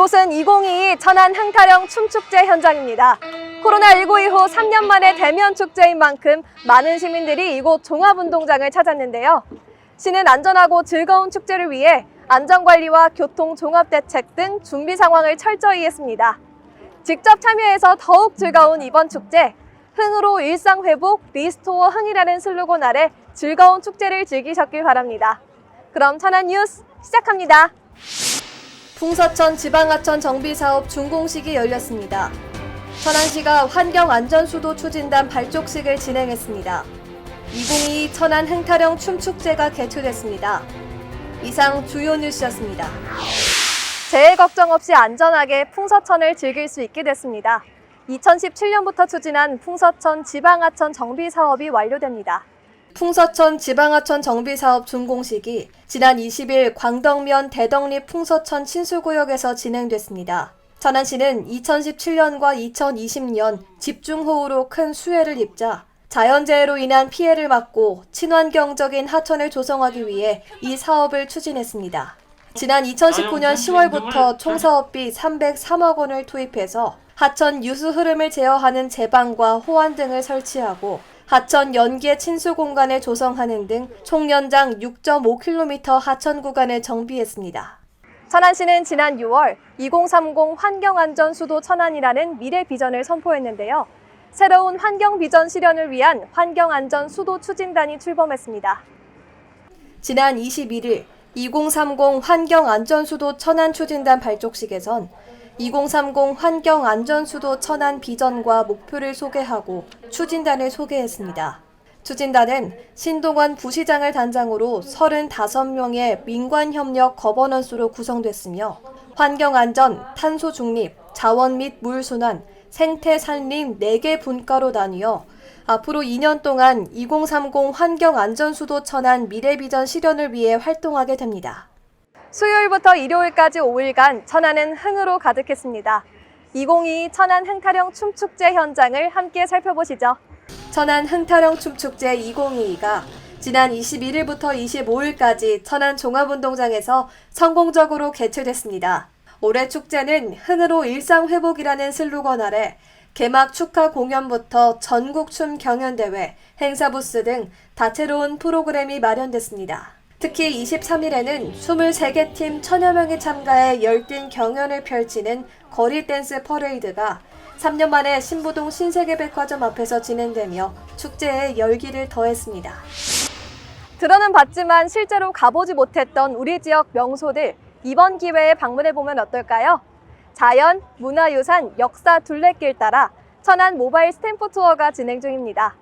이곳은 2022 천안 흥타령 춤축제 현장입니다. 코로나19 이후 3년 만에 대면 축제인 만큼 많은 시민들이 이곳 종합운동장을 찾았는데요. 시는 안전하고 즐거운 축제를 위해 안전관리와 교통 종합대책 등 준비 상황을 철저히 했습니다. 직접 참여해서 더욱 즐거운 이번 축제, 흥으로 일상 회복, 리스토어 흥이라는 슬로건 아래 즐거운 축제를 즐기셨길 바랍니다. 그럼 천안 뉴스 시작합니다. 풍서천 지방하천 정비사업 준공식이 열렸습니다. 천안시가 환경안전수도 추진단 발족식을 진행했습니다. 2022 천안 흥타령 춤축제가 개최됐습니다. 이상 주요 뉴스였습니다. 재해 걱정 없이 안전하게 풍서천을 즐길 수 있게 됐습니다. 2017년부터 추진한 풍서천 지방하천 정비 사업이 완료됩니다. 풍서천 지방하천 정비 사업 준공식이 지난 20일 광덕면 대덕리 풍서천 친수구역에서 진행됐습니다. 천안시는 2017년과 2020년 집중호우로 큰 수해를 입자 자연재해로 인한 피해를 막고 친환경적인 하천을 조성하기 위해 이 사업을 추진했습니다. 지난 2019년 10월부터 총 사업비 303억 원을 투입해서 하천 유수 흐름을 제어하는 제방과 호환 등을 설치하고 하천 연계 친수 공간을 조성하는 등 총 연장 6.5km 하천 구간을 정비했습니다. 천안시는 지난 6월 2030 환경안전 수도 천안이라는 미래 비전을 선포했는데요. 새로운 환경 비전 실현을 위한 환경안전 수도 추진단이 출범했습니다. 지난 21일 2030 환경안전수도 천안 추진단 발족식에선 2030 환경 안전 수도 천안 비전과 목표를 소개하고 추진단을 소개했습니다. 추진단은 신동환 부시장을 단장으로 35명의 민관협력 거버넌스로 구성됐으며 환경안전, 탄소 중립, 자원 및 물 순환, 생태 산림 4개 분과로 나뉘어 앞으로 2년 동안 2030 환경안전수도 천안 미래비전 실현을 위해 활동하게 됩니다. 수요일부터 일요일까지 5일간 천안은 흥으로 가득했습니다. 2022 천안 흥타령 춤축제 현장을 함께 살펴보시죠. 천안 흥타령 춤축제 2022가 지난 21일부터 25일까지 천안 종합운동장에서 성공적으로 개최됐습니다. 올해 축제는 흥으로 일상회복이라는 슬로건 아래 개막 축하 공연부터 전국 춤 경연대회, 행사 부스 등 다채로운 프로그램이 마련됐습니다. 특히 23일에는 23개 팀 천여 명이 참가해 열띤 경연을 펼치는 거리 댄스 퍼레이드가 3년 만에 신부동 신세계백화점 앞에서 진행되며 축제에 열기를 더했습니다. 들어는 봤지만 실제로 가보지 못했던 우리 지역 명소들 이번 기회에 방문해 보면 어떨까요? 자연, 문화유산, 역사 둘레길 따라 천안 모바일 스탬프 투어가 진행 중입니다.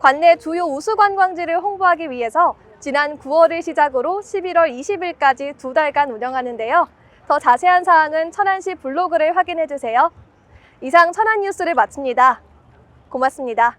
관내 주요 우수 관광지를 홍보하기 위해서 지난 9월을 시작으로 11월 20일까지 두 달간 운영하는데요. 더 자세한 사항은 천안시 블로그를 확인해 주세요. 이상 천안 뉴스를 마칩니다. 고맙습니다.